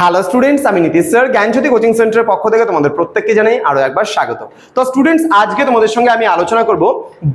Hello students আমি Nitish sir জ্ঞানজ্যোতি coaching সেন্টারের পক্ষ থেকে তোমাদের প্রত্যেককে জানাই আরও একবার স্বাগত। তো স্টুডেন্টস আজকে তোমাদের সঙ্গে আমি আলোচনা করব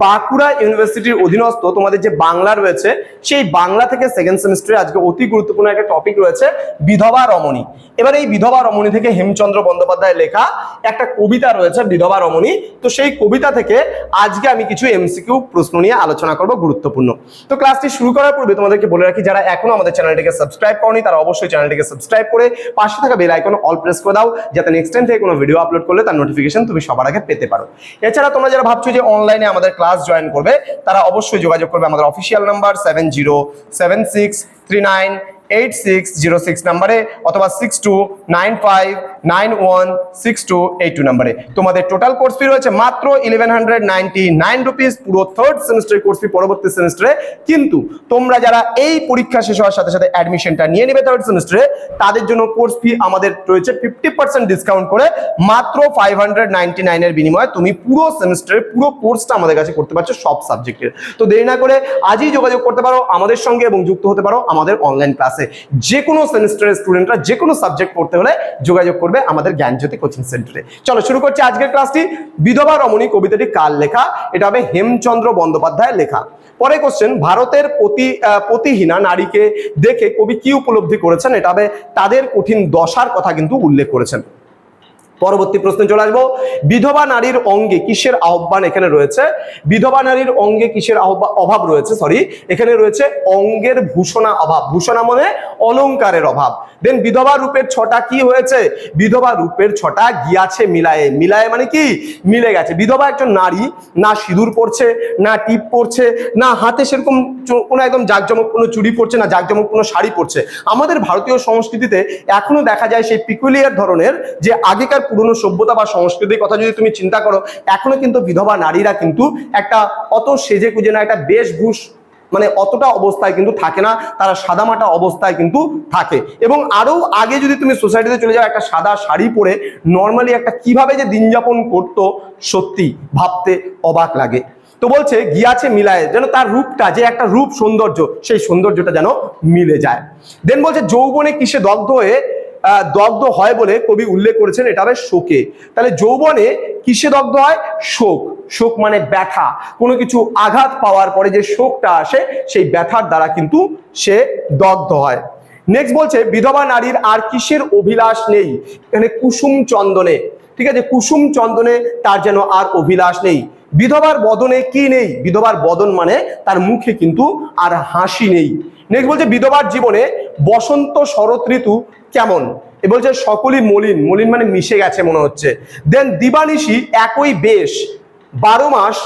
বাঁকুড়া ইউনিভার্সিটির অধীনস্থ, তোমাদের যে বাংলা রয়েছে, সেই বাংলা থেকে সেকেন্ড সেমিস্টারে আজকে অতি গুরুত্বপূর্ণ একটা টপিক রয়েছে, বিধবা রমণী। এবার এই বিধবা রমণী থেকে হেমচন্দ্র বন্দ্যোপাধ্যায়ের লেখা একটা কবিতা রয়েছে, বিধবা রমণী। তো সেই কবিতা থেকে আজকে আমি কিছু এমসিকিউ প্রশ্ন নিয়ে আলোচনা করব গুরুত্বপূর্ণ। তো ক্লাসটি শুরু করার পূর্বে তোমাদেরকে বলে রাখি, যারা এখনও আমাদের চ্যানেলটিকে সাবস্ক্রাইব করনি, তারা অবশ্যই চ্যানেলটিকে সাবস্ক্রাইব করে পাশে থাকা বেল আইকন অল প্রেস করে দাও, যাতে নেক্সট টাইম থেকে কোনো ভিডিও আপলোড করলে তার নোটিফিকেশন তুমি সবার আগে পেতে পারো। এছাড়া তোমরা যারা ভাবছ যে অনলাইনে আমাদের ক্লাস জয়েন করবে, তারা অবশ্যই যোগাযোগ করবে আমাদের official number seven zero seven six three nine eight six zero six নাম্বারে অথবা six two nine five nine one six two eight two নাম্বারে। তোমাদের টোটাল কোর্স ফি রয়েছে মাত্র eleven hundred ninety nine rupees পুরো থার্ড সেমিস্টারের course fee পরবর্তী সেমিস্টারে কিন্তু তোমরা যারা এই পরীক্ষা শেষ হওয়ার সাথে সাথে অ্যাডমিশনটা নিয়ে নেবে থার্ড সেমিস্টারে তাদের জন্য কোর্স ফি আমাদের রয়েছে ফিফটি পার্সেন্ট ডিসকাউন্ট করে মাত্র ফাইভ হান্ড্রেড নাইনটি নাইনের বিনিময়ে তুমি পুরো সেমিস্টারের পুরো কোর্সটা আমাদের কাছে করতে পারছ সব সাবজেক্টের তো দেরি না করে আজই যোগাযোগ করতে পারো আমাদের সঙ্গে এবং যুক্ত হতে পারো আমাদের অনলাইন ক্লাসে যে কোনো সেমিস্টারের স্টুডেন্টরা যে কোনো সাবজেক্ট পড়তে হলে যোগাযোগ করবে আমাদের জ্ঞানজ্যোতি কোচিং সেন্টারে। চলো শুরু করছি আজকের ক্লাসটি। বিধবা রমণী কবিতাটি কার লেখা? এটা হবে হেমচন্দ্র বন্দ্যোপাধ্যায় লেখা। পরে কোশ্চেন ভারতের প্রতি প্রতিহীনা নারীকে দেখে কবি কি উপলব্ধি করেছেন? এটা হবে তাদের কঠিন দশার কথা কিন্তু উল্লেখ করেছেন। পরবর্তী প্রশ্নে চলে আসব। বিধবা নারীর অঙ্গে কিসের আহ্বান এখানে রয়েছে? বিধবা নারীর অঙ্গে কিসের অভাব রয়েছে? সরি এখানে রয়েছে অঙ্গের ভূষণা অভাব। ভূষণা মানে অলংকারের অভাব। দেন বিধবা রূপের ছটা কি হয়েছে? বিধবা রূপের ছটা গিয়াছে মিলায়ে। মিলায়ে মানে কি? মিলে গেছে। বিধবা একজন নারী, না সিঁদুর পরছে, না টিপ পরছে, না হাতে সেরকম কোনো একদম জাঁকজমকপূর্ণ চুড়ি পরছে, না জাঁকজমকপূর্ণ শাড়ি পরছে। আমাদের ভারতীয় সংস্কৃতিতে এখনও দেখা যায় সেই পিকুলিয়ার ধরনের যে আগেকার পুরনো সভ্যতা বা সংস্কৃতির কথা যদি তুমি চিন্তা করো, এখনও কিন্তু বিধবা নারীরা কিন্তু একটা অত সেজে কুজে না, একটা বেশভূষ মানে অতটা অবস্থায় কিন্তু থাকে না, তারা সাদামাটা অবস্থায় কিন্তু থাকে। এবং আরও আগে যদি তুমি সোসাইটিতে চলে যাও, একটা সাদা শাড়ি পরে নর্মালি একটা কীভাবে যে দিন যাপন করতো, সত্যি ভাবতে অবাক লাগে। তো বলছে, গিয়াছে মিলায়, যেন তার রূপটা, যে একটা রূপ সৌন্দর্য, সেই সৌন্দর্যটা যেন মিলে যায়। দেন বলছে, যৌবনে কিসে দগ্ধ হয়ে দগ্ধ হয় বলে কবি উল্লেখ করেছেন, এটা হবে শোকে। তাহলে যৌবনে কিসে দগ্ধ হয়? শোক। শোক মানে ব্যথা। কোনো কিছু আঘাত পাওয়ার পরে যে শোকটা আসে, সেই ব্যথার দ্বারা কিন্তু সে দগ্ধ হয়। নেক্সট বলছে, বিধবা নারীর আর কিসের অভিলাষ নেই? এখানে কুসুম চন্দনে। ঠিক আছে, কুসুম চন্দনে তার যেন আর অভিলাষ নেই। বিধবার বদনে কি নেই? বিধবার বদন মানে তার মুখে কিন্তু আর হাসি নেই। নেক্সট বলছে, বিধবার জীবনে বসন্ত শরৎ ঋতু কেমন? এ বলছে সকলই মলিন মলিন মানে মিশে গেছে মনে হচ্ছে। দেন দিবানিশি একই বেশ, বারো মাস,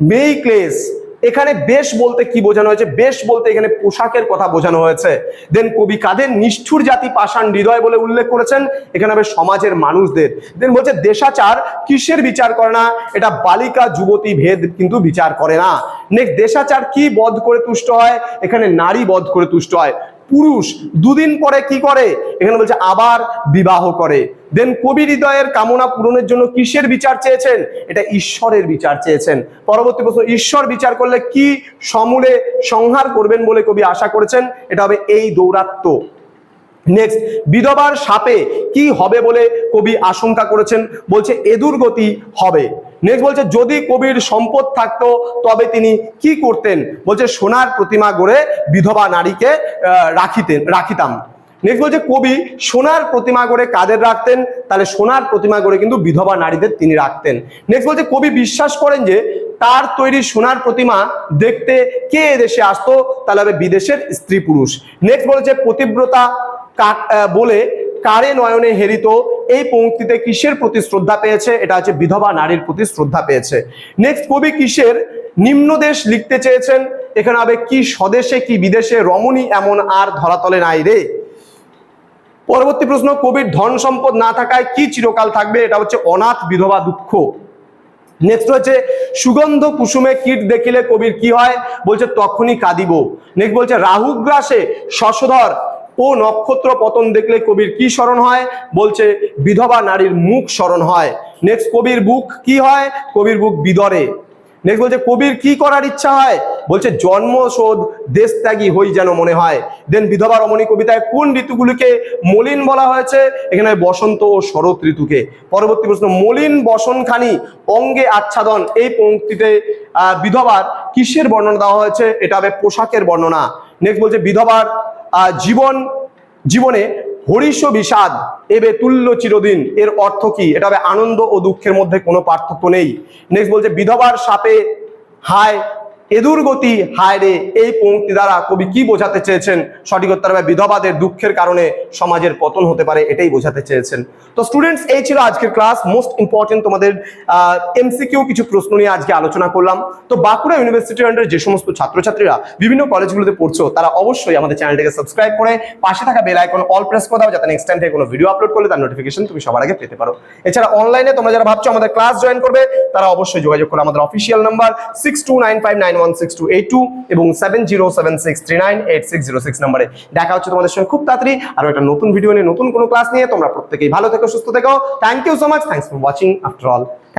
মেই ক্লেশ। এখানে বেশ বলতে কি বোঝানো হয়েছে? বেশ বলতে এখানে পোশাকের কথা বোঝানো হয়েছে। দেন কবি কাদের? নিষ্ঠুর জাতি পাষাণ হৃদয় বলে উল্লেখ করেছেন। এখানে হবে সমাজের মানুষদের। দেন বলছে দেশাচার কিসের বিচার করে না? এটা বালিকা, যুবতী ভেদ কিন্তু বিচার করে না। নেক্সট দেশাচার কি বধ করে তুষ্ট হয়? এখানে নারী বধ করে তুষ্ট হয়। পুরুষ দুদিন পরে কি করে? এখানে বলছে, আবার বিবাহ করে। দেন কবি হৃদয়ের কামনা পূরণের জন্য কিসের বিচার চেয়েছেন? এটা ঈশ্বরের বিচার চেয়েছেন। পরবর্তী প্রশ্ন, ঈশ্বর বিচার করলে কি সমূলে সংহার করবেন বলে কবি আশা করেছেন? এটা হবে এই দৌরাত্ম্য নেক্সট বিধবার সাপে কি হবে বলে কবি আশঙ্কা করেছেন? বলছে, এদুর গতি হবে। নেক্সট বলছে, যদি কবির সম্পদ থাকতো, তবে তিনি কি করতেন? বলছে, সোনার প্রতিমা গড়ে বিধবা নারীকে রাখিতেন, রাখিতাম। নেক্সট বলছে, কবি সোনার প্রতিমা করে কাদের রাখতেন? তাহলে সোনার প্রতিমা করে কিন্তু বিধবা নারীদের তিনি রাখতেন। নেক্সট বলছে, কবি বিশ্বাস করেন যে, তার তৈরি সোনার প্রতিমা দেখতে কে এদেশে আসতো? তাহলে হবে বিদেশের স্ত্রী পুরুষ। নেক্সট বলেছে, পতিব্রতা বলে কারে নয়নে হেরিত এই পংক্তিতে কিসের প্রতি শ্রদ্ধা পেয়েছে? এটা হচ্ছে বিধবা নারীর প্রতি শ্রদ্ধা পেয়েছে। নেক্সট কবি কিসের নিম্নদেশ লিখতে চেয়েছেন? এখানে হবে, কি স্বদেশে, কি বিদেশে, রমণী এমন আর ধরাতলে নাই রে। পরবর্তী প্রশ্ন, কবির ধন সম্পদ না থাকায় কি চিরকাল থাকবে? এটা হচ্ছে অনাথ বিধবা দুঃখ। নেক্সট হচ্ছে, সুগন্ধ কুসুমে কীট দেখিলে কবির কি হয়? বলছে, তখনই কাঁদিব। নেক্সট বলছে, রাহুগ্রাসে শশধর ও নক্ষত্র পতন দেখলে কবির কি স্মরণ হয়? বলছে, বিধবা নারীর মুখ স্মরণ হয়। নেক্সট কবির বুক কি হয়? কবির বুক বিদরে। নেক্সট বলছে, কবির কি করার ইচ্ছা হয়? বলছে, জন্মশোধ দেশ ত্যাগী হই যেন মনে হয়। দেন বিধবা রমণী কবিতায় কোন ঋতুগুলিকে মলিন বলা হয়েছে? এখানে বসন্ত ও শরৎ ঋতুকে। পরবর্তী প্রশ্ন, মলিন বসনখানি অঙ্গে আচ্ছাদন, এই পঙ্ক্তিতে বিধবার কিসের বর্ণনা দেওয়া হয়েছে? এটা হবে পোশাকের বর্ণনা। নেক্সট বলছে, বিধবার জীবন, জীবনে হরিষ বিষাদ, এবে তুল্য চিরদিন। এর অর্থ কি? এটা আনন্দ ও দুঃখের মধ্যে কোনো পার্থক্য নেই। নেক্সট বলছে, বিধবার সাপে হায় এদুর গতি, হায় রে, এই পংক্তি দ্বারা কবি কি বোঝাতে চেয়েছেন? সঠিক উত্তর হবে বিধবাদের দুঃখের কারণে সমাজের পতন হতে পারে, এটাই বোঝাতে চেয়েছেন। তো স্টুডেন্টস এই ছিল আজকের ক্লাস মোস্ট ইম্পর্টেন্ট তোমাদের এমসিকিউ কিছু প্রশ্ন নিয়ে আজকে আলোচনা করলাম। তো বাঁকুড়া ইউনিভার্সিটির আন্ডারে যে সমস্ত ছাত্রছাত্রীরা বিভিন্ন কলেজগুলোতে পড়ছো, তারা অবশ্যই আমাদের চ্যানেলটিকে সাবস্ক্রাইব করে, পাশে থাকা বেল আইকন অল প্রেস করে দাও, যাতে নেক্সট টাইম থেকে কোনো ভিডিও আপলোড করলে তার নোটিফিকেশন তুমি সবার আগে পেতে পারো। এছাড়া অনলাইনে তোমরা যারা ভাবছ আমাদের ক্লাস জয়েন করবে, তারা অবশ্যই যোগাযোগ করো, আমাদের official number six two nine five nine one two এবং seven zero seven six three nine eight six zero six নাম্বারে দেখা হচ্ছে তোমাদের সঙ্গে খুব তাড়াতাড়ি। আরও একটা নতুন ভিডিও নিয়ে, নতুন কোনো ক্লাস নিয়ে। তোমরা প্রত্যেকেই ভালো থেকো, সুস্থ থেকো। Thank you so much thanks for watching after all